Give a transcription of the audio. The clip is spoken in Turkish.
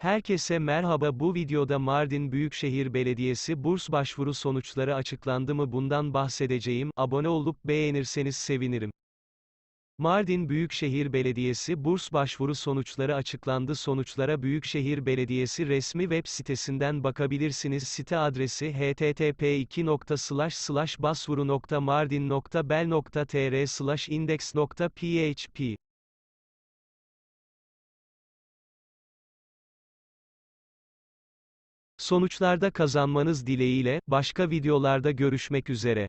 Herkese merhaba bu videoda Mardin Büyükşehir Belediyesi burs başvuru sonuçları açıklandı mı? Bundan bahsedeceğim, abone olup beğenirseniz sevinirim. Mardin Büyükşehir Belediyesi burs başvuru sonuçları açıklandı. Sonuçlara Büyükşehir Belediyesi resmi web sitesinden bakabilirsiniz. Site adresi http Sonuçlarda kazanmanız dileğiyle, başka videolarda görüşmek üzere.